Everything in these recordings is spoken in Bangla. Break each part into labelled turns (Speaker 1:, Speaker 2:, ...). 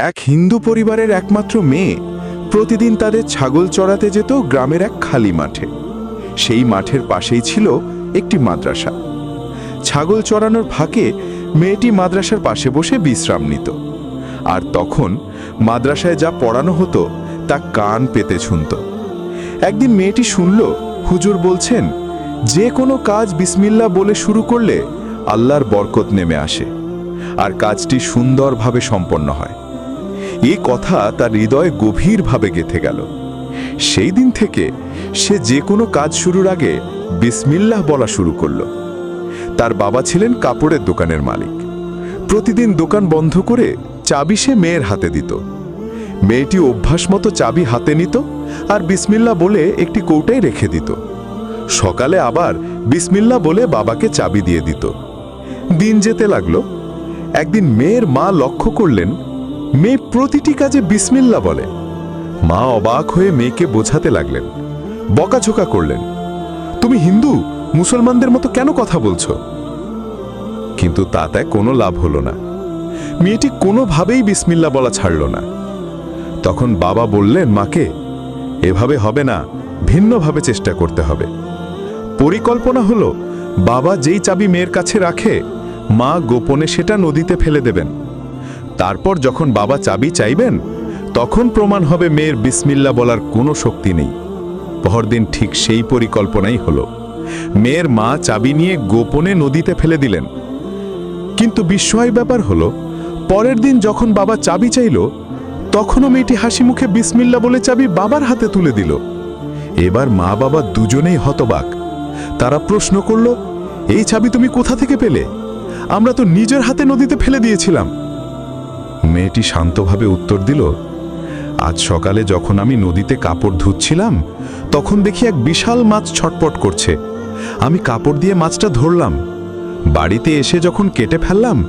Speaker 1: এক হিন্দু পরিবারের একমাত্র মেয়ে। প্রতিদিন তাদের ছাগল চড়াতে যেত গ্রামের এক খালি মাঠে। সেই মাঠের পাশেই ছিল একটি মাদ্রাসা। ছাগল চড়ানোর ফাঁকে মেয়েটি মাদ্রাসার পাশে বসে বিশ্রাম নিত। আর তখন মাদ্রাসায় যা পড়ানো হতো, তা কান পেতে শুনত। একদিন মেয়েটি শুনল, হুজুর বলছেন, যে কোনো কাজ বিসমিল্লা বলে শুরু করলে আল্লাহর বরকত নেমে আসে। আর কাজটি সুন্দরভাবে সম্পন্ন হয়। এই কথা তার হৃদয়ে গভীরভাবে গেথে গেল। সেই দিন থেকে সে যে কোনো কাজ শুরুর আগে বিসমিল্লাহ বলা শুরু করল। তার বাবা ছিলেন কাপড়ের দোকানের মালিক। প্রতিদিন দোকান বন্ধ করে চাবি সে মেয়ের হাতে দিত। মেয়েটি অভ্যাস মতো চাবি হাতে নিত আর বিসমিল্লা বলে একটি কৌটায় রেখে দিত। সকালে আবার বিসমিল্লা বলে বাবাকে চাবি দিয়ে দিত। দিন যেতে লাগল। একদিন মেয়ের মা লক্ষ্য করলেন মেয়ে প্রতিটি কাজে বিসমিল্লা বলে। মা অবাক হয়ে মেয়েকে বোঝাতে লাগলেন। বকাঝোকা করলেন। তুমি হিন্দু? মুসলমানদের মতো কেন কথা বলছো? কিন্তু তাতে কোনো লাভ হলো না। মেয়েটি কোনোভাবেই বিসমিল্লা বলা ছাড়ল না। তখন বাবা বললেন, মাকে, এভাবে হবে না, ভিন্নভাবে চেষ্টা করতে হবে। পরিকল্পনা হলো, বাবা যেই চাবি মেয়ের কাছে রাখে, মা গোপনে সেটা নদীতে ফেলে দেবেন। তারপর যখন বাবা চাবি চাইবেন, তখন প্রমাণ হবে মেয়ের বিসমিল্লা বলার কোনো শক্তি নেই। পরদিন ঠিক সেই পরিকল্পনাই হলো। মেয়ের মা চাবি নিয়ে গোপনে নদীতে ফেলে দিলেন। কিন্তু বিস্ময় ব্যাপার হলো, পরের দিন যখন বাবা চাবি চাইল, তখনও মেয়েটি হাসি মুখে বিসমিল্লা বলে চাবি বাবার হাতে তুলে দিল। এবার মা বাবা দুজনেই হতবাক। তারা প্রশ্ন করল, এই চাবি তুমি কোথা থেকে পেলে? আমরা তো নিজের হাতে নদীতে ফেলে দিয়েছিলাম। মেয়েটি শান্তভাবে উত্তর দিল, আজ সকালে যখন আমি নদীতে কাপড় ধুচ্ছিলাম, তখন দেখি এক বিশাল মাছ ছটপট করছে। আমি কাপড় দিয়ে মাছটা ধরলাম। বাড়িতে এসে যখন কেটে ফেললাম,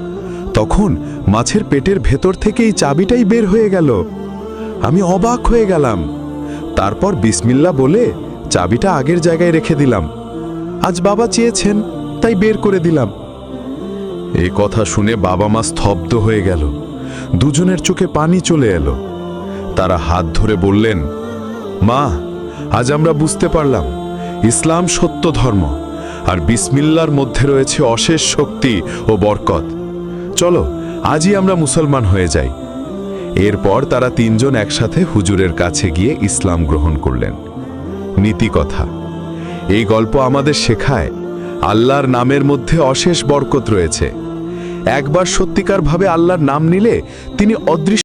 Speaker 1: তখন মাছের পেটের ভেতর থেকে এই চাবিটাই বের হয়ে গেল। আমি অবাক হয়ে গেলাম। তারপর বিসমিল্লা বলে চাবিটা আগের জায়গায় রেখে দিলাম। আজ বাবা চেয়েছেন, তাই বের করে দিলাম। এই কথা শুনে বাবা মা স্তব্ধ হয়ে গেল। দুজনের চোখে পানি চলে এলো। তারা হাত ধরে বললেন, মা, আজ আমরা বুঝতে পারলাম, ইসলাম সত্য ধর্ম, আর বিসমিল্লার মধ্যে রয়েছে অশেষ শক্তি ও বরকত। চলো, আজই আমরা মুসলমান হয়ে যাই। এরপর তারা তিনজন একসাথে হুজুরের কাছে গিয়ে ইসলাম গ্রহণ করলেন। নীতি কথা, এই গল্প আমাদের শেখায়, আল্লাহর নামের মধ্যে অশেষ বরকত রয়েছে। একবার সত্যিকারভাবে আল্লাহর নাম নিলে তিনি অদৃশ্য